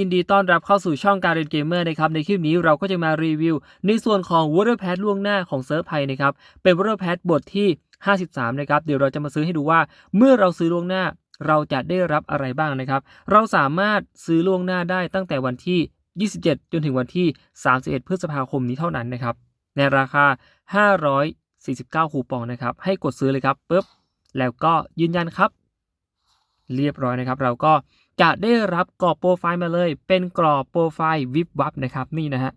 ยินดีต้อนรับเข้าสู่ช่องการเรียนเกมเมอร์นะครับ ในคลิปนี้เราก็จะมารีวิว ในส่วนของ Water Pad ล่วงหน้าของเซิร์ฟไทยนะครับ เป็น Water Pad บทที่ 53 นะครับ เดี๋ยวเราจะมาซื้อให้ดูว่า เมื่อเราซื้อล่วงหน้าเราจะได้รับอะไรบ้างนะครับ เราสามารถซื้อล่วงหน้าได้ตั้งแต่วันที่ 27 จนถึงวันที่ 31 พฤษภาคมนี้เท่านั้นนะครับ ในราคา 549 คูปองนะครับ ให้กดซื้อเลยครับปุ๊บ แล้วก็ยืนยันครับ เรียบร้อยนะครับ เราก็ จะได้รับกรอบโปรไฟล์มาเลย เป็นกรอบโปรไฟล์วิบวับนะครับนี่นะฮะ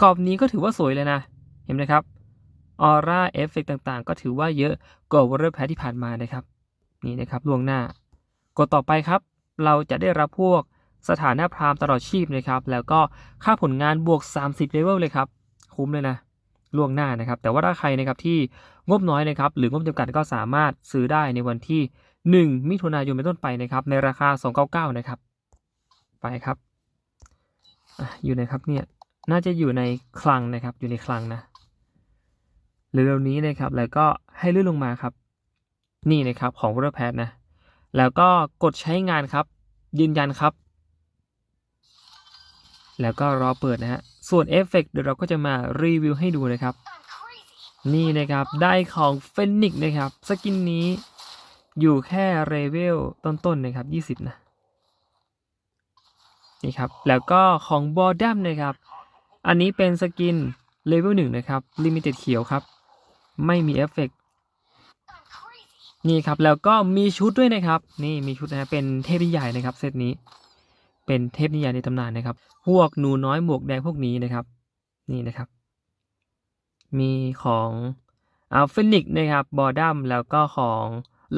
กรอบนี้ก็ถือว่าสวยเลยนะ เห็นไหมครับออร่าเอฟเฟกต่างๆ ก็ถือว่าเยอะกว่าวอร์แพทที่ผ่านมานะครับ นี่นะครับล่วงหน้ากดต่อไปครับ เราจะได้รับพวกสถานะพรามตลอดชีพนะครับ แล้วก็ค่าผลงานบวก 30เลเวลเลยครับ คุ้มเลยนะล่วงหน้านะครับ แต่ว่าถ้าใครนะครับที่งบน้อยนะครับ หรืองบจำกัดก็สามารถซื้อได้ในวันที่ 1 มิถุนายนเป็นต้นไปนะครับ ในราคา 299 นะครับ ไปครับอยู่ไหนครับเนี่ยน่าจะอยู่ในคลังนะครับ อยู่ในคลังนะเร็วๆนี้นะครับ แล้วก็ให้เลื่อนลงมาครับ นี่นะครับของ w o r d p a d นะ แล้วก็กดใช้งานครับ ยืนยันครับ แล้วก็รอเปิดนะฮะส่วนเอฟเฟกต์เดี๋ยวเราก็จะมารีวิวให้ดูนะครับ นี่นะครับได้ของเฟนิกนะครับ สกินนี้ อยู่แค่เลเวลต้นๆนะครับ 20 นะ นี่ครับ แล้วก็ของบอร์ดัมนะครับ อันนี้เป็นสกินเลเวล1นะครับ ลิมิเต็ดเขียวครับ ไม่มีเอฟเฟกต์นี่ครับ แล้วก็มีชุดด้วยนะครับ นี่มีชุดนะเป็นเทพนิยายนะครับเซตนี้ เป็นเทพนิยายในตำนานนะครับ พวกหนูน้อยหมวกแดงพวกนี้นะครับ นี่นะครับ มีของอัลฟินิกนะครับ บอร์ดัมแล้วก็ของ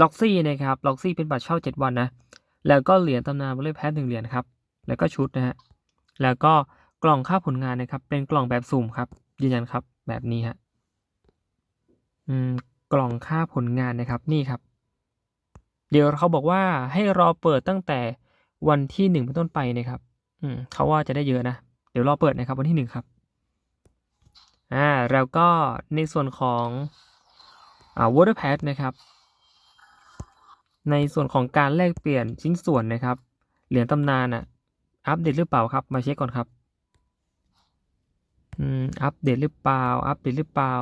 ล็อกซี่นะครับล็อกซี่เป็นบัตรเช่า 7 วันนะ แล้วก็เหรียญตำนานบริแพทหนึ่งเหรียญครับ แล้วก็ชุดนะฮะ แล้วก็กล่องค่าผลงานนะครับ เป็นกล่องแบบสุ่มครับ ยืนยันครับ แบบนี้ฮะ อืม กล่องค่าผลงานนะครับ นี่ครับ เดี๋ยวเขาบอกว่าให้รอเปิดตั้งแต่วันที่หนึ่งเป็นต้นไปนะครับ อืมเขาว่าจะได้เยอะนะ เดี๋ยวรอเปิดนะครับ วันที่หนึ่งครับ อ่า แล้วก็ในส่วนของอ่า water pad นะครับ ในส่วนของการแลกเปลี่ยนชิ้นส่วนนะครับ เหรียญตำนานอะอัปเดตหรือเปล่าครับ มาเช็คก่อนครับ อืม อัปเดตหรือเปล่า อัปเดตหรือเปล่า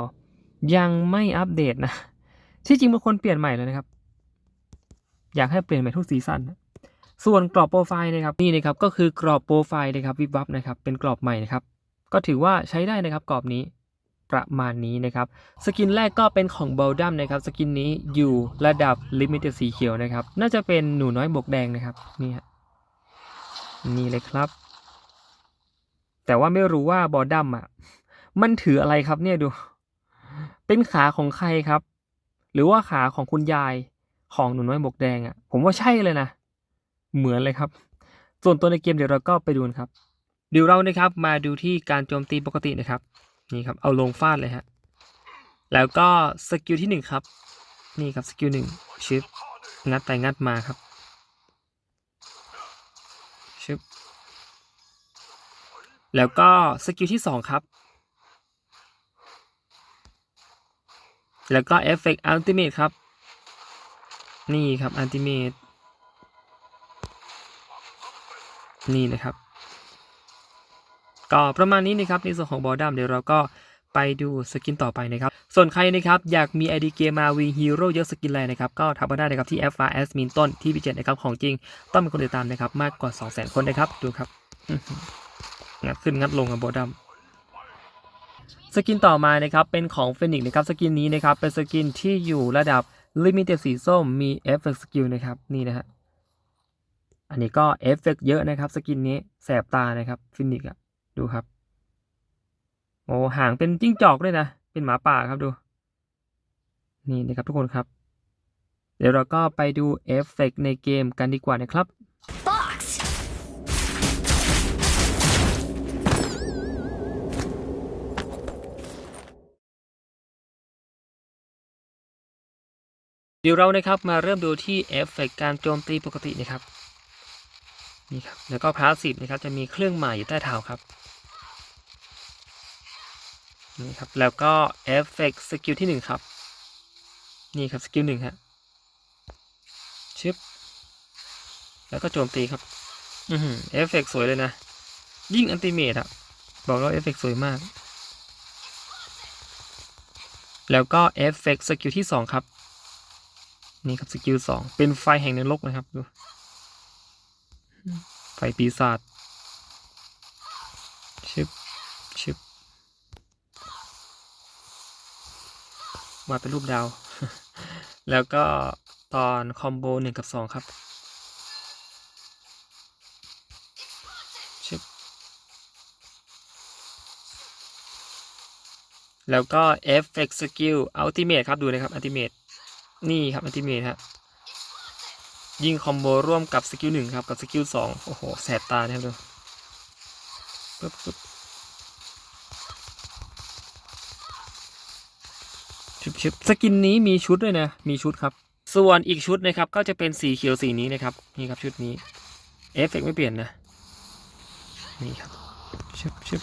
ยังไม่อัปเดตนะ ที่จริงมันควรเปลี่ยนใหม่เลยนะครับ อยากให้เปลี่ยนใหม่ทุกซีซั่นนะส่วนกรอบโปรไฟล์นะครับนี่นะครับก็คือกรอบโปรไฟล์นะครับวิบวับนะครับเป็นกรอบใหม่นะครับ ก็ถือว่าใช้ได้นะครับกรอบนี้ ประมาณนี้นะครับ สกินแรกก็เป็นของเบลดัมนะครับ สกินนี้อยู่ระดับลิมิเต็ดสีเขียวนะครับ น่าจะเป็นหนูน้อยบกแดงนะครับ นี่ฮะ นี่เลยครับ แต่ว่าไม่รู้ว่าบอดัมอะ มันถืออะไรครับเนี่ยดู เป็นขาของใครครับ หรือว่าขาของคุณยายของหนูน้อยบกแดงอะ ผมว่าใช่เลยนะ เหมือนเลยครับ ส่วนตัวในเกมเดี๋ยวเราก็ไปดูนะครับเดี๋ยวเรานะครับมาดูที่การโจมตีปกตินะครับ นี่ครับ เอาลงฟาดเลยฮะ แล้วก็สกิลที่หนึ่งครับ นี่ครับสกิลหนึ่งชิปงัดไปงัดมาครับชึบแล้วก็สกิลที่สองครับ แล้วก็เอฟเฟกต์อัลติเมทครับ นี่ครับอัลติเมทนี่นะครับ ก็ประมาณนี้นะครับในส่วนของบอดัมเดี๋ยวเราก็ไปดูสกินต่อไปนะครับ ส่วนใครนะครับอยากมี ID เกมมาวีฮีโร่เยอะสกินอะไรนะครับ ก็ทักมาได้นะครับที่ f r s m i n ต้นที่พิเจนะครับของจริงต้องมีคนติดตามนะครับ มากกว่า 200,000 คนนะครับ ดูครับ งัดขึ้นงัดลงกับบอดัมสกินต่อมานะครับเป็นของเฟนิกนะครับสกินนี้นะครับเป็นสกินที่อยู่ระดับลิมิเต็ดสีส้มมีเอฟเฟกต์สกิลนะครับนี่นะฮะอันนี้ก็เอฟเฟกต์เยอะนะครับสกินนี้แสบตานะครับฟินิกอะ ดูครับ โอ้หางเป็นจิ้งจอกด้วยนะ เป็นหมาป่าครับดู นี่นะครับทุกคนครับ เดี๋ยวเราก็ไปดูเอฟเฟกต์ในเกมกันดีกว่านะครับ Box. เดี๋ยวเรานะครับมาเริ่มดูที่เอฟเฟกต์การโจมตีปกตินะครับนี่ครับแล้วก็พาสซีฟนะครับจะมีเครื่องหมายอยู่ใต้เท้าครับ นี่ครับ แล้วก็เอฟเฟกต์สกิลที่หนึ่งครับ นี่ครับ สกิลหนึ่งฮะชึบแล้วก็โจมตีครับ อือเอฟเฟกต์สวยเลยนะ ยิ่งอันติเมตอะบอกแล้วเอฟเฟกต์สวยมาก แล้วก็เอฟเฟกต์สกิลที่สองครับ นี่ครับสกิลสองเป็นไฟแห่งนรกนะครับ ดู ไฟปีศาจชึบชึบ วาดเป็นรูปดาว แล้วก็ตอนคอมโบหนึ่งกับสองครับชึบแล้วก็ Effect Skill Ultimate ครับ ดูนะครับ Ultimate นี่ครับ Ultimate ฮะยิงคอมโบร่วมกับสกิลหนึ่งครับ กับสกิลสองโอ้โห แสบตาเนะครับดูปึ๊บปึ๊บ ชึบชึบสกินนี้มีชุดด้วยนะ มีชุดครับ ส่วนอีกชุดนะครับก็จะเป็นสีเขียวสีนี้นะครับ นี่ครับชุดนี้ เอฟเฟกไม่เปลี่ยนนะ นี่ครับชึบชึบ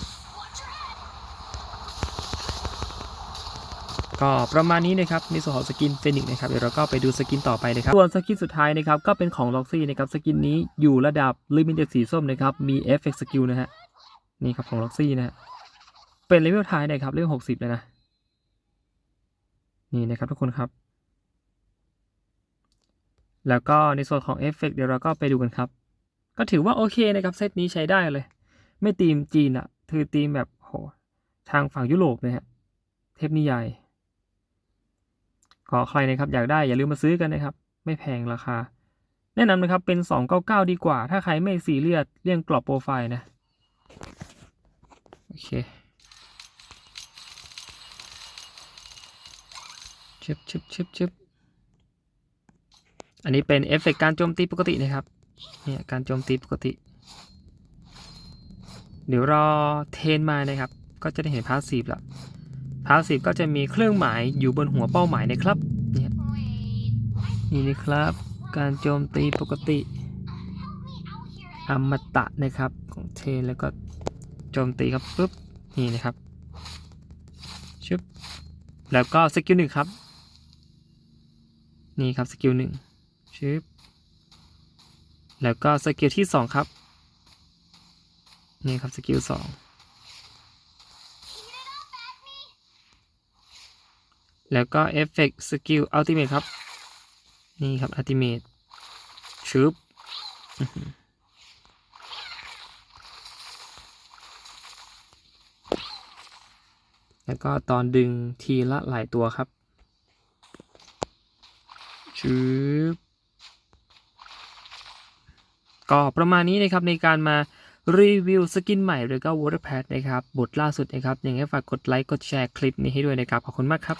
ก็ประมาณนี้นะครับในส่วนของสกินเฟนิกนะครับเดี๋ยวเราก็ไปดูสกินต่อไปนะครับส่วนสกินสุดท้ายนะครับก็เป็นของล็อกซี่นะครับสกินนี้อยู่ระดับลิมิเต็ดสีส้มนะครับมีเอฟเฟกสกิลนะฮะนี่ครับของล็อกซี่นะฮะเป็นเลเวลท้ายนะครับเลเวลหกสิบเลยนะ นี่นะครับทุกคนครับ แล้วก็ในส่วนของเอฟเฟกเดี๋ยวเราก็ไปดูกันครับ ก็ถือว่าโอเคนะครับเซตนี้ใช้ได้เลย ไม่ตีมจีนอะคือตีมแบบโหทางฝั่งยุโรปนะฮะเทพนิยายก็ใครนะครับอยากได้อย่าลืมมาซื้อกันนะครับ ไม่แพงราคา แนะนำนะครับเป็น 299 ดีกว่า ถ้าใครไม่ซีเรียสเรื่องกรอบโปรไฟล์นะ โอเค ชึบชึบชึบชึบอันนี้เป็นเอฟเฟกต์การโจมตีปกตินะครับ เนี่ยการโจมตีปกติ เดี๋ยวรอเทนมานะครับ ก็จะได้เห็นพาสซีฟล้วพาสซีฟก็จะมีเครื่องหมายอยู่บนหัวเป้าหมายนะครับ เนี่ยนี่นะครับ การโจมตีปกติอมตะนะครับของเทนแล้วก็โจมตีครับปุ๊บนี่นะครับชึบแล้วก็สกิลหนึ่งครับ นี่ครับสกิลหนึ่งชึบแล้วก็สกิลที่สองครับ นี่ครับสกิลสองแล้วก็เอฟเฟกต์สกิลอัลติเมทครับ นี่ครับอัลติเมทชึบอื้อหือแล้วก็ตอนดึงทีละหลายตัวครับ ชึบก็ประมาณนี้นะครับในการมารีวิวสกินใหม่หรือก็ Waterpad นะครับบทล่าสุดนะครับยังไงฝากกดไลค์กดแชร์คลิปนี้ให้ด้วยนะครับ ขอบคุณมากครับ